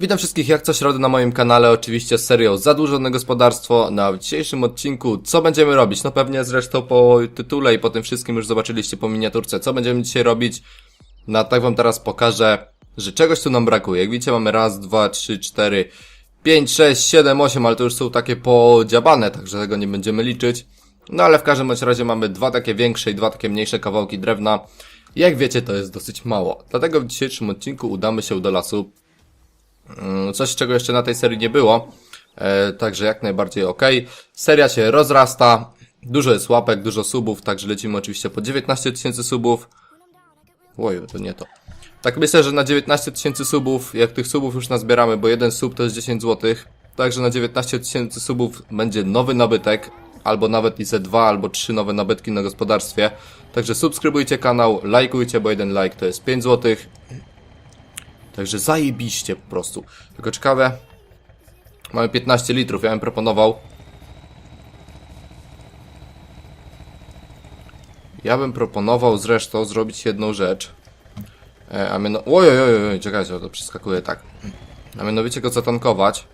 Witam wszystkich jak co środę na moim kanale, oczywiście z serią Zadłużone Gospodarstwo. Na dzisiejszym odcinku co będziemy robić? No pewnie zresztą po tytule i po tym wszystkim już zobaczyliście po miniaturce, co będziemy dzisiaj robić. No tak wam teraz pokażę, że czegoś tu nam brakuje. Jak widzicie mamy raz, dwa, trzy, cztery, pięć, sześć, siedem, osiem, ale to już są takie podziabane, także tego nie będziemy liczyć. No ale w każdym bądź razie mamy dwa takie większe i dwa takie mniejsze kawałki drewna. Jak wiecie to jest dosyć mało. Dlatego w dzisiejszym odcinku udamy się do lasu Coś, czego jeszcze na tej serii nie było. E, także jak najbardziej ok. Seria się rozrasta. Dużo jest łapek, dużo subów, także lecimy oczywiście po 19 tysięcy subów. Oj, to nie to. Tak myślę, że na 19 tysięcy subów, jak tych subów już nazbieramy, bo jeden sub to jest 10 zł, także na 19 tysięcy subów będzie nowy nabytek, albo nawet i ze dwa, albo trzy nowe nabytki na gospodarstwie. Także subskrybujcie kanał, lajkujcie, bo jeden like to jest 5 zł. Także zajebiście po prostu. Tylko ciekawe. Mamy 15 litrów, ja bym proponował. Ja bym proponował zresztą zrobić jedną rzecz. E, a miano... Oj, oj, oj, oj, czekajcie, to przeskakuje tak. A mianowicie go zatankować.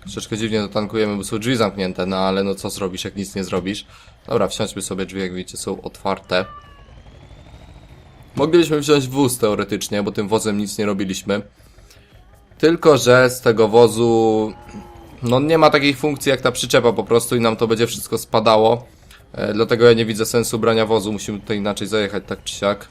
Troszeczkę dziwnie to tankujemy, bo są drzwi zamknięte, no ale no co zrobisz, jak nic nie zrobisz. Dobra, wsiądźmy sobie, drzwi jak widzicie są otwarte. Moglibyśmy wziąć wóz teoretycznie, bo tym wozem nic nie robiliśmy. Tylko, że z tego wozu no nie ma takiej funkcji jak ta przyczepa po prostu i nam to będzie wszystko spadało. E, dlatego ja nie widzę sensu brania wozu, musimy tutaj inaczej zajechać tak czy siak.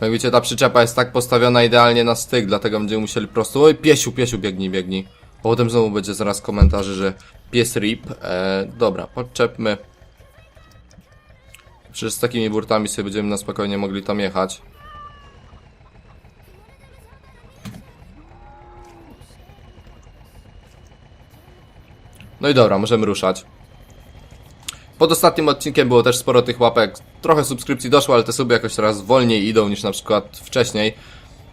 Jak widzicie, ta przyczepa jest tak postawiona idealnie na styk, dlatego będziemy musieli prostu... Oj, piesiu, piesiu, biegnij, biegnij. Potem znowu będzie zaraz komentarzy, że pies rip. E, dobra, podczepmy. Przecież z takimi burtami sobie będziemy na spokojnie mogli tam jechać. No i dobra, możemy ruszać. Pod ostatnim odcinkiem było też sporo tych łapek. Trochę subskrypcji doszło, ale te suby jakoś teraz wolniej idą niż na przykład wcześniej.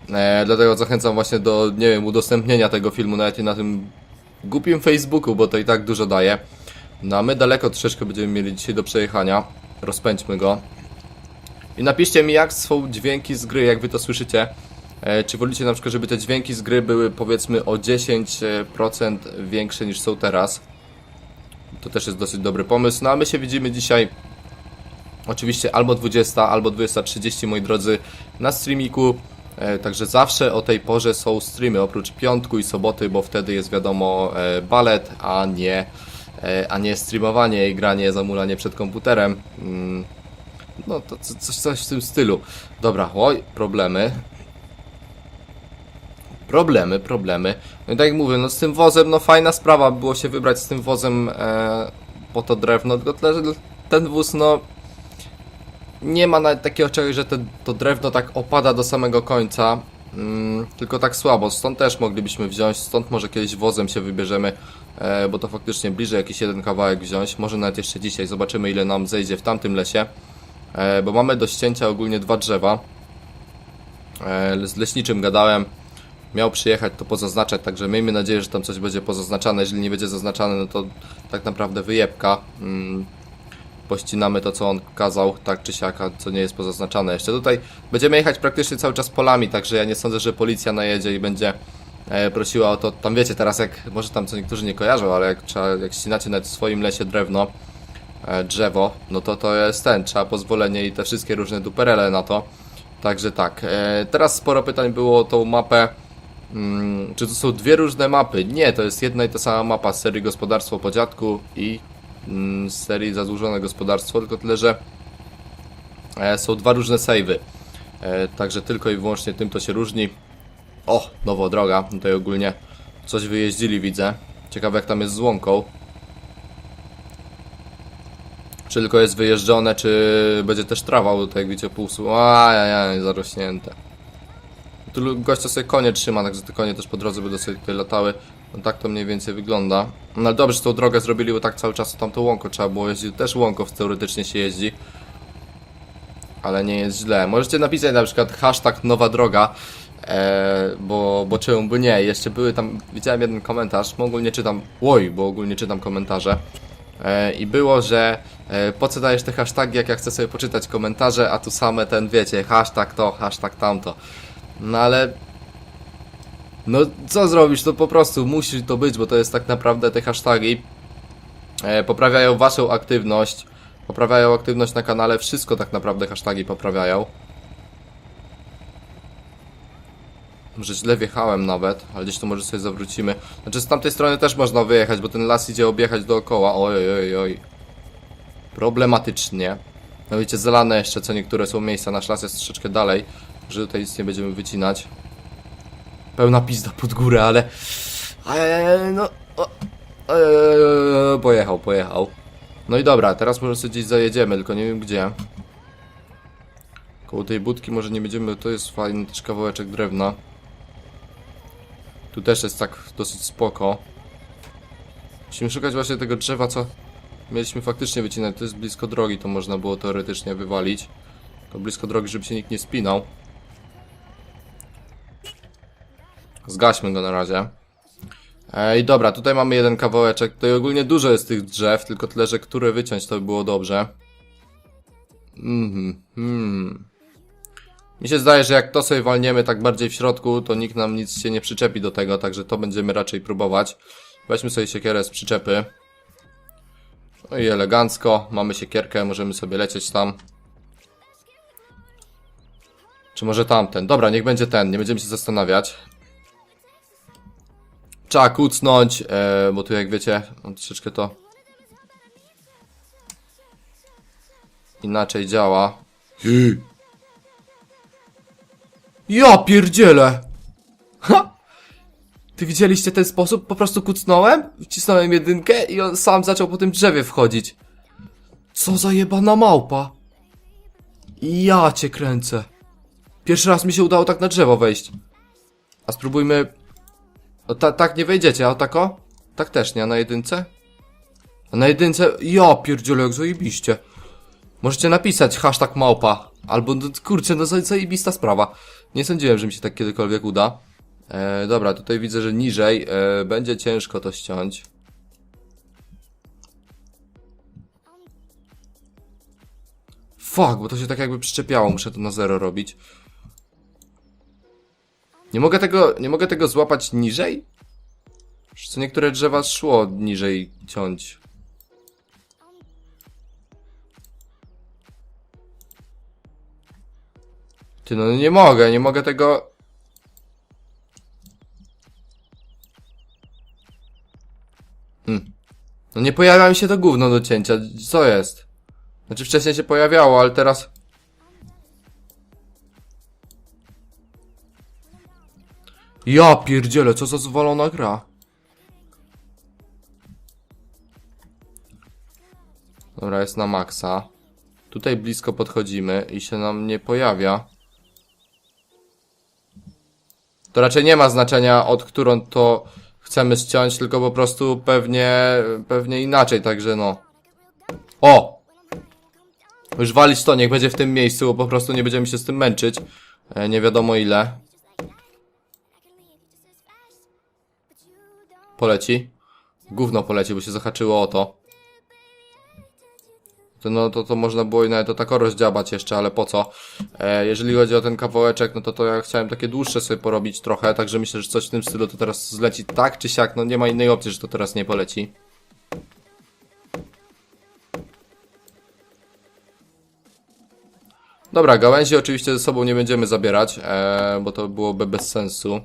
E, dlatego zachęcam właśnie do, nie wiem, udostępnienia tego filmu nawet na tym głupim Facebooku, bo to i tak dużo daje. No a my daleko troszeczkę będziemy mieli dzisiaj do przejechania. Rozpędźmy go. I napiszcie mi, jak są dźwięki z gry, jak wy to słyszycie. E, czy wolicie na przykład, żeby te dźwięki z gry były powiedzmy o 10% większe niż są teraz? To też jest dosyć dobry pomysł. No a my się widzimy dzisiaj oczywiście albo 20, albo 20.30 moi drodzy na streamiku. E, także zawsze o tej porze są streamy, oprócz piątku i soboty, bo wtedy jest wiadomo e, balet, a nie, a nie streamowanie i granie, zamulanie przed komputerem. Mm, no to co- coś, coś w tym stylu. Dobra, oj, problemy. Problemy, problemy. No i tak jak mówię, no z tym wozem, no fajna sprawa było się wybrać z tym wozem e, po to drewno, tylko ten wóz, no nie ma nawet takiego czegoś, że te, to drewno tak opada do samego końca, mm, tylko tak słabo. Stąd też moglibyśmy wziąć, stąd może kiedyś wozem się wybierzemy, e, bo to faktycznie bliżej jakiś jeden kawałek wziąć. Może nawet jeszcze dzisiaj, zobaczymy ile nam zejdzie w tamtym lesie, e, bo mamy do ścięcia ogólnie dwa drzewa. E, z leśniczym gadałem, miał przyjechać to pozaznaczać, także miejmy nadzieję, że tam coś będzie pozaznaczane. Jeżeli nie będzie zaznaczane, no to tak naprawdę wyjebka. Mm, pościnamy to, co on kazał, tak czy siak, co nie jest pozaznaczane jeszcze. Tutaj będziemy jechać praktycznie cały czas polami, także ja nie sądzę, że policja najedzie i będzie e, prosiła o to. Tam wiecie, teraz jak, może tam co niektórzy nie kojarzą, ale jak trzeba, jak ścinacie nawet w swoim lesie drewno, e, drzewo, no to to jest ten, trzeba pozwolenie i te wszystkie różne duperele na to. Także tak, e, teraz sporo pytań było o tą mapę. Mm, czy to są dwie różne mapy? Nie, to jest jedna i ta sama mapa z serii Gospodarstwo po dziadku i z serii Zadłużone Gospodarstwo, tylko tyle, że e, są dwa różne savey. E, także tylko i wyłącznie tym to się różni. O, nowa droga, tutaj ogólnie coś wyjeździli widzę. Ciekawe jak tam jest z łąką. Czy tylko jest wyjeżdżone, czy będzie też trawa, bo tutaj jak widzicie półsu... Ajajaj, zarośnięte. Tu gościa sobie konie trzyma, także te konie też po drodze będą sobie tutaj latały. No tak to mniej więcej wygląda. No ale dobrze, że tą drogę zrobili, bo tak cały czas tamtą łąką trzeba było jeździć. Też łąką teoretycznie się jeździ. Ale nie jest źle. Możecie napisać na przykład hashtag nowa droga. E, bo, bo czemu by nie? Jeszcze były tam, widziałem jeden komentarz, bo ogólnie czytam, oj, bo ogólnie czytam komentarze. E, I było, że e, po co dajesz te hasztagi, jak ja chcę sobie poczytać komentarze, a tu same ten, wiecie, hashtag to, hashtag tamto. No ale... No co zrobisz, to po prostu musi to być, bo to jest tak naprawdę te hasztagi. E, poprawiają waszą aktywność, poprawiają aktywność na kanale, wszystko tak naprawdę hasztagi poprawiają. Może źle wjechałem nawet, ale gdzieś tu może sobie zawrócimy. Znaczy z tamtej strony też można wyjechać, bo ten las idzie objechać dookoła. Oj, oj, oj, oj. Problematycznie. No wiecie, zalane jeszcze co niektóre są miejsca, nasz las jest troszeczkę dalej, że tutaj nic nie będziemy wycinać. Pełna pizda pod górę, ale... ale no... Eee, pojechał, pojechał. No i dobra, teraz może sobie gdzieś zajedziemy, tylko nie wiem gdzie. Koło tej budki może nie będziemy, to jest fajny też kawałeczek drewna. Tu też jest tak dosyć spoko. Musimy szukać właśnie tego drzewa, co mieliśmy faktycznie wycinać. To jest blisko drogi, to można było teoretycznie wywalić. To blisko drogi, żeby się nikt nie spinał. Zgaśmy go na razie. Ej, dobra, tutaj mamy jeden kawałeczek. Tutaj ogólnie dużo jest tych drzew, tylko tyle, że które wyciąć to by było dobrze. Mhm, hmm. Mi się zdaje, że jak to sobie walniemy tak bardziej w środku, to nikt nam nic się nie przyczepi do tego, także to będziemy raczej próbować. Weźmy sobie siekierę z przyczepy. No i elegancko, mamy siekierkę, możemy sobie lecieć tam. Czy może tamten? Dobra, niech będzie ten, nie będziemy się zastanawiać. Trzeba kucnąć, e, bo tu jak wiecie, on troszeczkę to inaczej działa. Ja pierdzielę! Ha! Ty widzieliście ten sposób? Po prostu kucnąłem, wcisnąłem jedynkę i on sam zaczął po tym drzewie wchodzić. Co za jebana małpa. Ja cię kręcę. Pierwszy raz mi się udało tak na drzewo wejść. A spróbujmy... O, ta, tak nie wejdziecie, a o tako? Tak też nie, a na jedynce? A na jedynce... Ja pierdzielę, jak zajebiście. Możecie napisać hashtag małpa. Albo, no, kurczę, no za- zajebista sprawa. Nie sądziłem, że mi się tak kiedykolwiek uda. E, dobra, tutaj widzę, że niżej e, będzie ciężko to ściąć. Fuck, bo to się tak jakby przyczepiało, muszę to na zero robić. Nie mogę tego, nie mogę tego złapać niżej? Co niektóre drzewa szło niżej ciąć. Ty no nie mogę, nie mogę tego... Hmm. No nie pojawia mi się to gówno do cięcia, co jest? Znaczy wcześniej się pojawiało, ale teraz... Ja pierdzielę, co za zwalona gra. Dobra, jest na maksa. Tutaj blisko podchodzimy i się nam nie pojawia. To raczej nie ma znaczenia, od którą to chcemy ściąć, tylko po prostu pewnie, pewnie inaczej, także no. O! Już walić to, niech będzie w tym miejscu, bo po prostu nie będziemy się z tym męczyć. E, nie wiadomo ile. Poleci. Gówno poleci, bo się zahaczyło o to. To, no, to, to można było i nawet to tak rozdziabać jeszcze, ale po co? E, jeżeli chodzi o ten kawałeczek, no to to ja chciałem takie dłuższe sobie porobić trochę, także myślę, że coś w tym stylu to teraz zleci tak czy siak, no nie ma innej opcji, że to teraz nie poleci. Dobra, gałęzi oczywiście ze sobą nie będziemy zabierać, e, bo to byłoby bez sensu.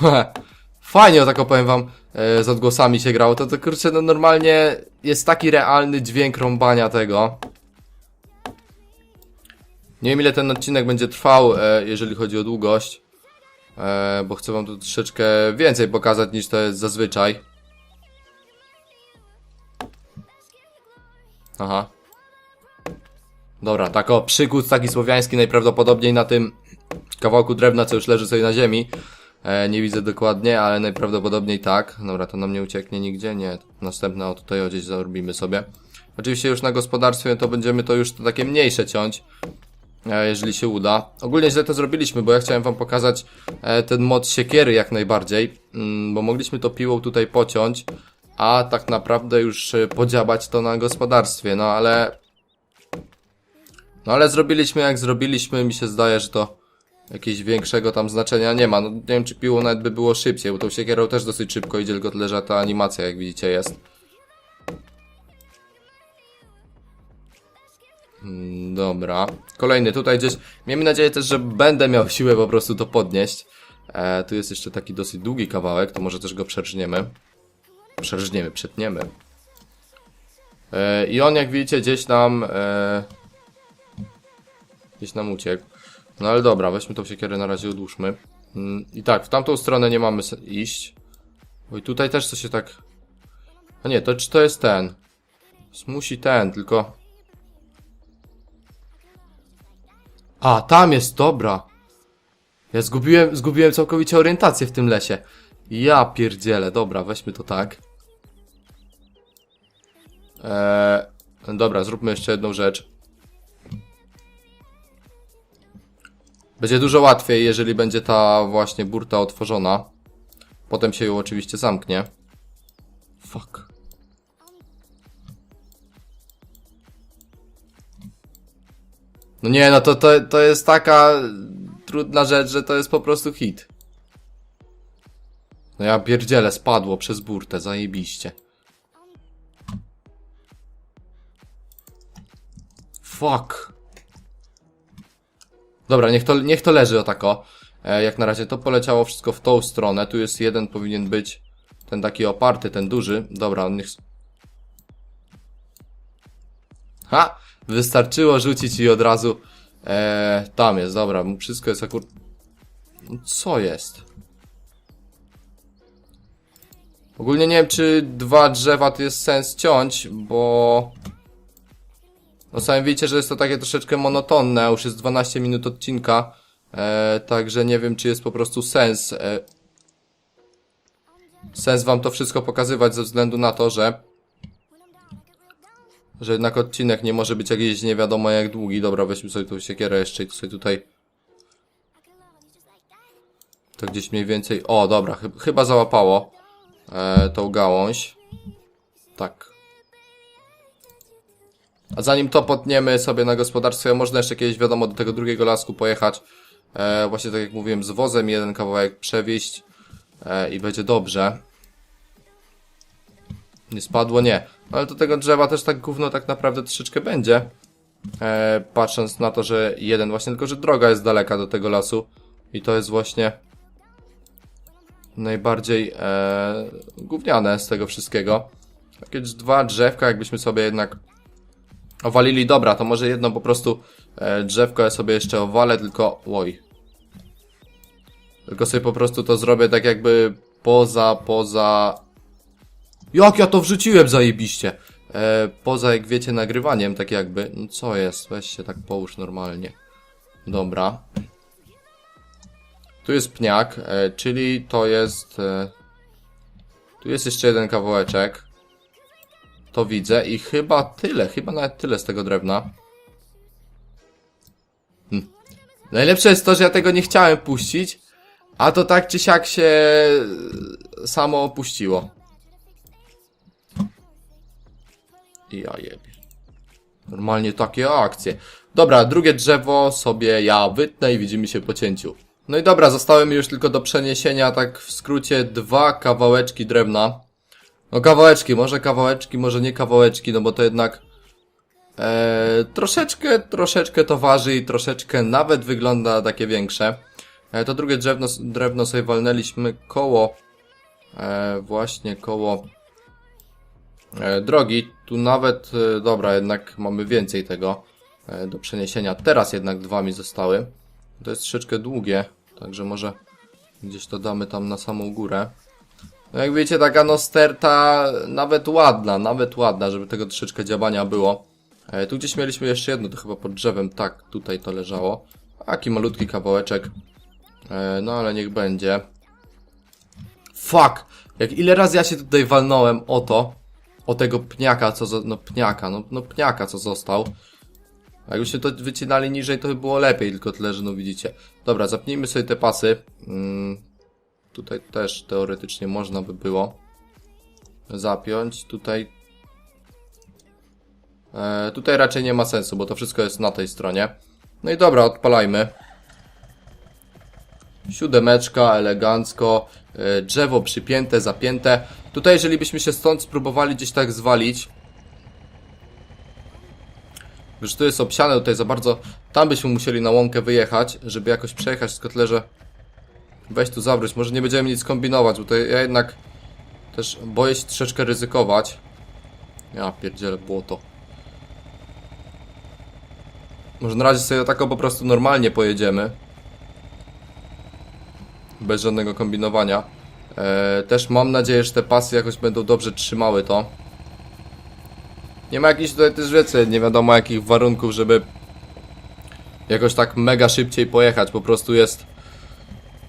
Fajnie, o tak opowiem wam, e, z odgłosami się grało. To, to kurczę, no normalnie jest taki realny dźwięk rąbania tego. Nie wiem ile ten odcinek będzie trwał, e, jeżeli chodzi o długość. E, bo chcę wam tu troszeczkę więcej pokazać niż to jest zazwyczaj. Aha. Dobra, tak o, taki słowiański najprawdopodobniej na tym kawałku drewna, co już leży sobie na ziemi. E, nie widzę dokładnie, ale najprawdopodobniej tak. Dobra, to nam nie ucieknie nigdzie, nie. Następne o tutaj o gdzieś zarobimy sobie. Oczywiście już na gospodarstwie to będziemy to już takie mniejsze ciąć. e, jeżeli się uda. Ogólnie źle to zrobiliśmy, bo ja chciałem wam pokazać e, ten mod siekiery jak najbardziej, mm, bo mogliśmy to piłą tutaj pociąć, a tak naprawdę już e, podziałać to na gospodarstwie, no ale... No ale zrobiliśmy jak zrobiliśmy, mi się zdaje, że to jakiegoś większego tam znaczenia nie ma. No nie wiem, czy piło nawet by było szybciej, bo tą siekierą też dosyć szybko idzie, tylko tyle, że ta animacja, jak widzicie, jest. Mm, Dobra. Kolejny tutaj gdzieś. Miejmy nadzieję też, że będę miał siłę po prostu to podnieść. E, tu jest jeszcze taki dosyć długi kawałek, to może też go przerżniemy. Przerżniemy, przetniemy. E, I on, jak widzicie, gdzieś nam... E, gdzieś nam uciekł. No ale dobra, weźmy tą siekierę na razie odłóżmy. Mm, I tak, w tamtą stronę nie mamy iść. Bo i tutaj też coś się tak... A nie, to czy to jest ten? Musi ten, tylko... A, tam jest, dobra. Ja zgubiłem, zgubiłem całkowicie orientację w tym lesie. Ja pierdzielę, dobra, weźmy to tak. Eee, dobra, zróbmy jeszcze jedną rzecz. Będzie dużo łatwiej, jeżeli będzie ta właśnie burta otworzona. Potem się ją oczywiście zamknie. Fuck. No nie, no to, to, to jest taka trudna rzecz, że to jest po prostu hit. No ja pierdzielę, spadło przez burtę, zajebiście. Fuck. Dobra, niech to, niech to leży o tako. E, jak na razie to poleciało wszystko w tą stronę. Tu jest jeden, powinien być ten taki oparty, ten duży. Dobra, niech... Ha! Wystarczyło rzucić i od razu... E, tam jest, dobra, wszystko jest akurat... Co jest? Ogólnie nie wiem, czy dwa drzewa to jest sens ciąć, bo... No sami widzicie, że jest to takie troszeczkę monotonne, a już jest 12 minut odcinka, e, także nie wiem, czy jest po prostu sens, e, sens wam to wszystko pokazywać ze względu na to, że że jednak odcinek nie może być jakiś nie wiadomo jak długi. Dobra, weźmy sobie tą siekierę jeszcze i sobie tutaj to gdzieś mniej więcej, o dobra, chy chyba załapało e, tą gałąź. Tak. A zanim to potniemy sobie na gospodarstwie, można jeszcze kiedyś, wiadomo, do tego drugiego lasku pojechać. E, właśnie tak jak mówiłem, z wozem jeden kawałek przewieźć e, i będzie dobrze. Nie spadło, nie. Ale do tego drzewa też tak gówno tak naprawdę troszeczkę będzie. E, patrząc na to, że jeden właśnie, tylko że droga jest daleka do tego lasu. I to jest właśnie najbardziej e, gówniane z tego wszystkiego. Jakieś dwa drzewka, jakbyśmy sobie jednak owalili. Dobra, to może jedno po prostu e, drzewko ja sobie jeszcze owalę, tylko... Oj. Tylko sobie po prostu to zrobię tak jakby poza, poza... Jak ja to wrzuciłem zajebiście! E, poza, jak wiecie, nagrywaniem, tak jakby. No co jest? Weź się tak połóż normalnie. Dobra. Tu jest pniak, e, czyli to jest... E, tu jest jeszcze jeden kawałeczek. To widzę i chyba tyle, chyba nawet tyle z tego drewna. Hm. Najlepsze jest to, że ja tego nie chciałem puścić, a to tak czy siak się samo opuściło. I ja jebie. Normalnie takie akcje. Dobra, drugie drzewo sobie ja wytnę i widzimy się po cięciu. No i dobra, zostały mi już tylko do przeniesienia, tak w skrócie, dwa kawałeczki drewna. No kawałeczki, może kawałeczki, może nie kawałeczki, no bo to jednak e, troszeczkę, troszeczkę to waży i troszeczkę nawet wygląda takie większe. E, to drugie drewno, drewno sobie walnęliśmy koło, e, właśnie koło e, drogi. Tu nawet, e, dobra, jednak mamy więcej tego e, do przeniesienia. Teraz jednak dwa mi zostały. To jest troszeczkę długie, także może gdzieś to damy tam na samą górę. No jak wiecie, taka no sterta nawet ładna, nawet ładna, żeby tego troszeczkę działania było. E, tu gdzieś mieliśmy jeszcze jedno, to chyba pod drzewem, tak, tutaj to leżało. Taki malutki kawałeczek. E, no ale niech będzie. Fuck! Jak ile razy ja się tutaj walnąłem o to, o tego pniaka, co, no pniaka, no, no pniaka, co został. Jakbyśmy to wycinali niżej, to by było lepiej, tylko tyle, że no widzicie. Dobra, zapnijmy sobie te pasy. Mm, tutaj też teoretycznie można by było zapiąć. Tutaj e, tutaj raczej nie ma sensu, bo to wszystko jest na tej stronie. No i dobra, odpalajmy. Siódemeczka, elegancko, e, drzewo przypięte, zapięte. Tutaj jeżeli byśmy się stąd spróbowali gdzieś tak zwalić, Wiesz, tu jest obsiane tutaj za bardzo. Tam byśmy musieli na łąkę wyjechać, żeby jakoś przejechać w kotlerze. Weź tu zawróć, może nie będziemy nic kombinować, bo to ja jednak też boję się troszeczkę ryzykować. Ja pierdzielę błoto. Może na razie sobie tak po prostu normalnie pojedziemy. Bez żadnego kombinowania. Eee, też mam nadzieję, że te pasy jakoś będą dobrze trzymały to. Nie ma jakichś tutaj też rzeczy, nie wiadomo jakich warunków, żeby jakoś tak mega szybciej pojechać. Po prostu jest.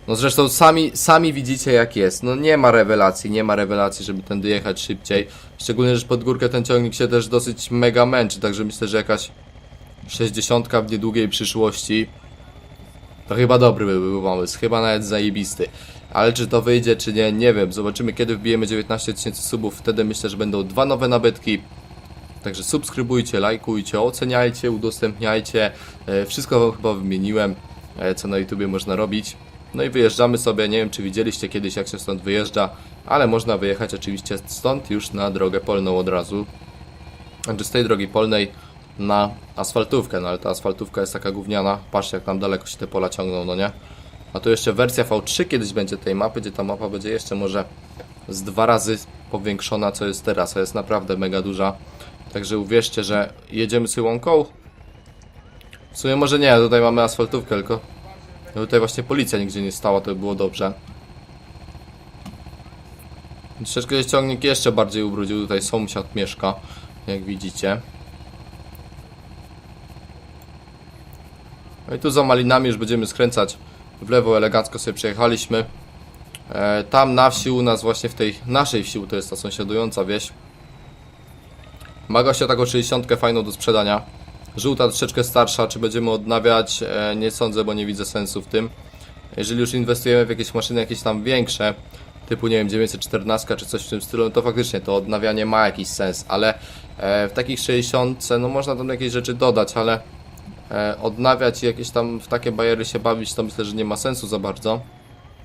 No zresztą sami, sami widzicie jak jest. No nie ma rewelacji, nie ma rewelacji, żeby tędy jechać szybciej. Szczególnie, że pod górkę ten ciągnik się też dosyć mega męczy, także myślę, że jakaś 60 w niedługiej przyszłości to chyba dobry by był pomysł, chyba nawet zajebisty. Ale czy to wyjdzie, czy nie, nie wiem. Zobaczymy kiedy wbijemy 19 tysięcy subów, wtedy myślę, że będą dwa nowe nabytki. Także subskrybujcie, lajkujcie, oceniajcie, udostępniajcie. E, Wszystko wam chyba wymieniłem, e, co na YouTubie można robić. No i wyjeżdżamy sobie, nie wiem czy widzieliście kiedyś jak się stąd wyjeżdża, ale można wyjechać oczywiście stąd już na drogę polną od razu. Znaczy z tej drogi polnej na asfaltówkę, no ale ta asfaltówka jest taka gówniana. Patrzcie jak tam daleko się te pola ciągną, no nie? A tu jeszcze wersja V3 kiedyś będzie tej mapy, gdzie ta mapa będzie jeszcze może z dwa razy powiększona, co jest teraz, a jest naprawdę mega duża. Także uwierzcie, że jedziemy z łąką. W sumie może nie, tutaj mamy asfaltówkę tylko. No tutaj właśnie policja nigdzie nie stała, to by było dobrze. Troszeczkę się ciągnik jeszcze bardziej ubrudził, tutaj sąsiad mieszka, jak widzicie. No i tu za malinami już będziemy skręcać w lewo, elegancko sobie przejechaliśmy. E, tam na wsi u nas, właśnie w tej naszej wsi, to jest ta sąsiadująca wieś. Ma gościa taką 60 fajną do sprzedania. Żółta troszeczkę starsza, czy będziemy odnawiać? E, nie sądzę, bo nie widzę sensu w tym. Jeżeli już inwestujemy w jakieś maszyny jakieś tam większe, typu nie wiem 914 czy coś w tym stylu, no to faktycznie to odnawianie ma jakiś sens, ale e, w takich 60 no można tam jakieś rzeczy dodać, ale e, odnawiać i jakieś tam w takie bajery się bawić, to myślę, że nie ma sensu za bardzo.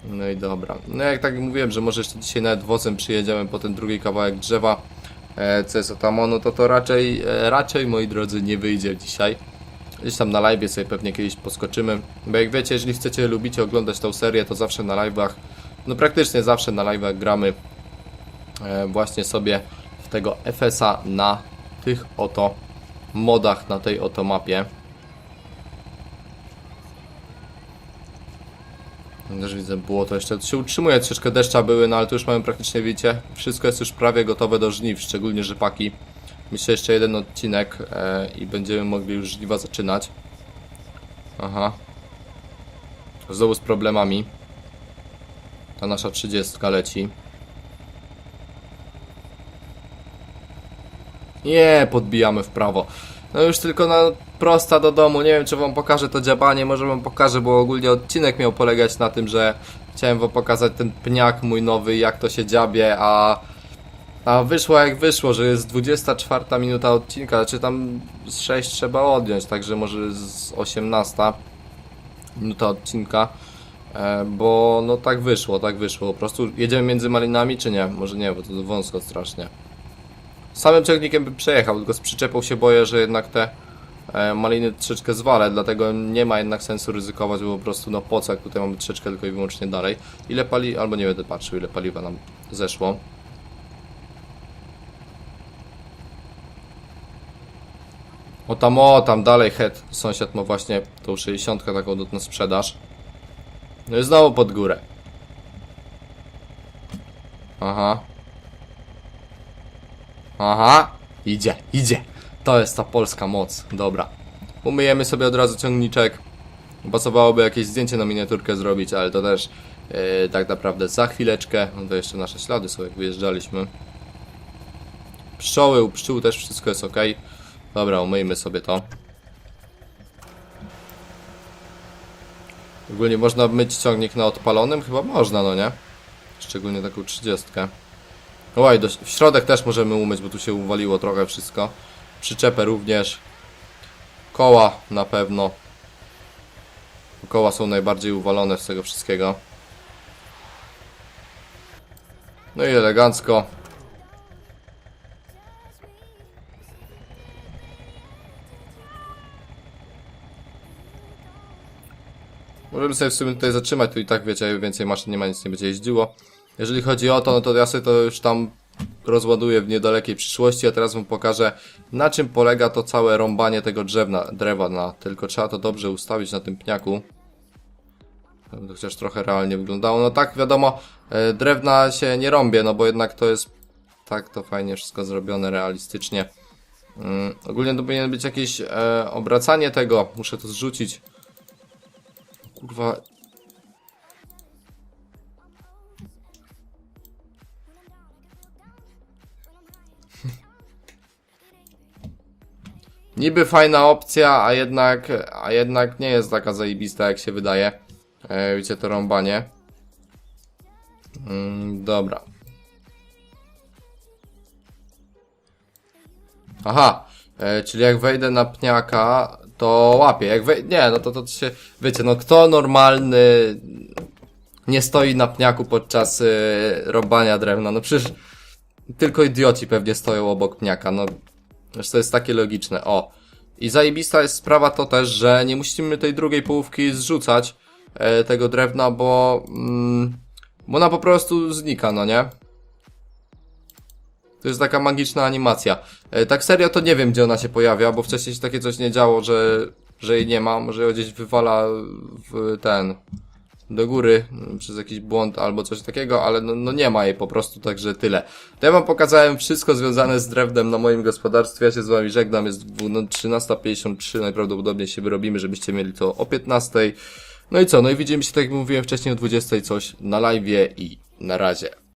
No i dobra. No jak tak mówiłem, że może jeszcze dzisiaj nawet wozem przyjedziemy po ten drugi kawałek drzewa, e, co jest o tam, no to to raczej, e, raczej moi drodzy nie wyjdzie dzisiaj. Gdzieś tam na live sobie pewnie kiedyś poskoczymy, bo jak wiecie, jeżeli chcecie, lubicie oglądać tą serię, to zawsze na live'ach, no praktycznie zawsze na live'ach gramy e, właśnie sobie w tego FS-a na tych oto modach, na tej oto mapie. Też widzę, było to jeszcze się utrzymuje, troszeczkę deszcza były, no ale tu już mamy praktycznie, widzicie, wszystko jest już prawie gotowe do żniw, szczególnie rzepaki. Myślę jeszcze jeden odcinek e, i będziemy mogli już żniwa zaczynać. Aha. Znowu z problemami. Ta nasza 30 leci. Nie, podbijamy w prawo. No już tylko na prosta do domu. Nie wiem, czy wam pokażę to dziabanie. Może wam pokażę, bo ogólnie odcinek miał polegać na tym, że chciałem wam pokazać ten pniak mój nowy, jak to się dziabie, a a wyszło jak wyszło, że jest 24 minuta odcinka, znaczy tam z 6 trzeba odjąć, także może z 18 minuta odcinka, e, bo no tak wyszło, tak wyszło, po prostu jedziemy między malinami czy nie? Może nie, bo to wąsko strasznie. Samym ciągnikiem bym przejechał, tylko z przyczepą się boję, że jednak te e, maliny troszeczkę zwalę, dlatego nie ma jednak sensu ryzykować, bo po prostu no po co, jak tutaj mamy troszeczkę tylko i wyłącznie dalej. Ile pali, albo nie będę patrzył, ile paliwa nam zeszło. O tam, o tam dalej head. Sąsiad ma właśnie tą 60 taką do sprzedaż. No i znowu pod górę. Aha. Aha, idzie, idzie. To jest ta polska moc. Dobra. Umyjemy sobie od razu ciągniczek. Pasowałoby jakieś zdjęcie na miniaturkę zrobić, ale to też yy, tak naprawdę za chwileczkę. No to jeszcze nasze ślady są, jak wyjeżdżaliśmy. Pszczoły, u pszczół też wszystko jest ok. Dobra, umyjmy sobie to. Ogólnie można myć ciągnik na odpalonym? Chyba można, no nie? Szczególnie taką trzydziestkę. Oj, do, w środek też możemy umyć, bo tu się uwaliło trochę wszystko. Przyczepę również. Koła na pewno. Koła są najbardziej uwalone z tego wszystkiego. No i elegancko. Możemy sobie w sumie tutaj zatrzymać, tu i tak wiecie, więcej maszyn nie ma, nic nie będzie jeździło. Jeżeli chodzi o to, no to ja sobie to już tam rozładuję w niedalekiej przyszłości, a teraz wam pokażę na czym polega to całe rąbanie tego drzewna, drewa na, tylko trzeba to dobrze ustawić na tym pniaku. Chociaż trochę realnie wyglądało. No tak, wiadomo, e, drewna się nie rąbie, no bo jednak to jest tak to fajnie wszystko zrobione realistycznie. Mm, ogólnie to powinien być jakieś e, obracanie tego, muszę to zrzucić. Kurwa. Niby fajna opcja, a jednak, a jednak nie jest taka zajebista jak się wydaje. E, to rąbanie. Mm, dobra. Aha, e, czyli jak wejdę na pniaka, to łapię. Jak wej... Nie, no to to się. Wiecie, no kto normalny nie stoi na pniaku podczas y, rąbania drewna? No przecież tylko idioci pewnie stoją obok pniaka, no. Przecież to jest takie logiczne. O. I zajebista jest sprawa to też, że nie musimy tej drugiej połówki zrzucać e, tego drewna, bo, mm, bo ona po prostu znika, no nie? To jest taka magiczna animacja. E, tak serio to nie wiem, gdzie ona się pojawia, bo wcześniej się takie coś nie działo, że, że jej nie ma. Może ją gdzieś wywala w ten do góry mm, przez jakiś błąd albo coś takiego, ale no, no nie ma jej po prostu, także tyle. To ja wam pokazałem wszystko związane z drewnem na moim gospodarstwie. Ja się z wami żegnam, jest dwu- no, 13.53, najprawdopodobniej się wyrobimy, żebyście mieli to o 15.00. No i co, no i widzimy się tak jak mówiłem wcześniej o 20.00 coś na live i na razie.